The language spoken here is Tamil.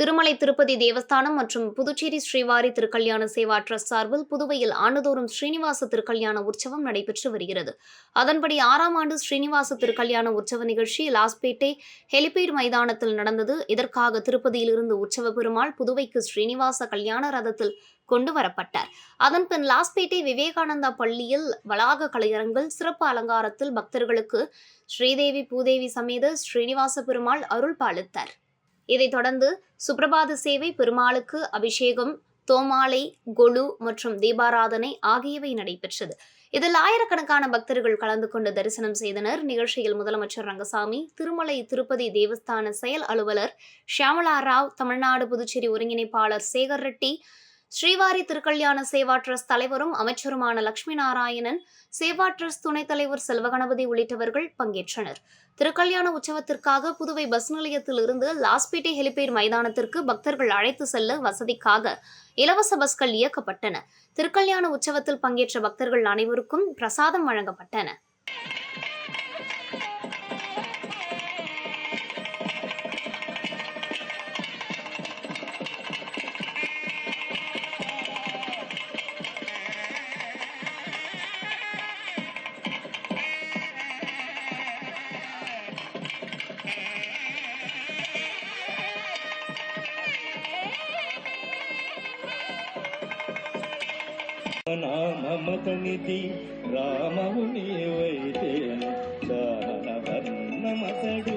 திருமலை திருப்பதி தேவஸ்தானம் மற்றும் புதுச்சேரி ஸ்ரீவாரி திருக்கல்யாண சேவா ட்ரஸ்ட் சார்பில் புதுவையில் ஆண்டுதோறும் ஸ்ரீனிவாச திருக்கல்யாண உற்சவம் நடைபெற்று வருகிறது. அதன்படி ஆறாம் ஆண்டு ஸ்ரீனிவாச திருக்கல்யாண உற்சவ நிகழ்ச்சி லாஸ்பேட்டை ஹெலிபேட் மைதானத்தில் நடந்தது. இதற்காக திருப்பதியிலிருந்து உற்சவ பெருமாள் புதுவைக்கு ஸ்ரீனிவாச கல்யாண ரதத்தில் கொண்டு வரப்பட்டார். அதன்பின் லாஸ்பேட்டை விவேகானந்தா பள்ளியில் வளாக கலையரங்கில் சிறப்பு அலங்காரத்தில் பக்தர்களுக்கு ஸ்ரீதேவி பூதேவி சமேத ஸ்ரீனிவாச பெருமாள் அருள் பாலித்தார். இதைத் தொடர்ந்து சுப்பிரபாத சேவை பெருமாளுக்கு அபிஷேகம் தோமாலை கொலு மற்றும் தீபாராதனை ஆகியவை நடைபெற்றது. இதில் ஆயிரக்கணக்கான பக்தர்கள் கலந்து கொண்டு தரிசனம் செய்தனர். நிகழ்ச்சியில் முதலமைச்சர் ரங்கசாமி திருமலை திருப்பதி தேவஸ்தான செயல் அலுவலர் ஷியாமலா ராவ் தமிழ்நாடு புதுச்சேரி ஒருங்கிணைப்பாளர் சேகர் ரெட்டி ஸ்ரீவாரி திருக்கல்யாண சேவா ட்ரஸ்ட் தலைவரும் அமைச்சருமான லட்சுமி நாராயணன் சேவா ட்ரஸ்ட் துணைத் தலைவர் செல்வகணபதி உள்ளிட்டவர்கள் பங்கேற்றனர். திருக்கல்யாண உற்சவத்திற்காக புதுவை பஸ் நிலையத்தில் இருந்து லாஸ்பேட்டை ஹெலிபேட் மைதானத்திற்கு பக்தர்கள் அழைத்து செல்ல வசதிக்காக இலவச பஸ்கள் இயக்கப்பட்டன. திருக்கல்யாண உற்சவத்தில் பங்கேற்ற பக்தர்கள் அனைவருக்கும் பிரசாதம் வழங்கப்பட்டன. నా మమతనిది రామవు నీవైతేను చాలవన్నమతడు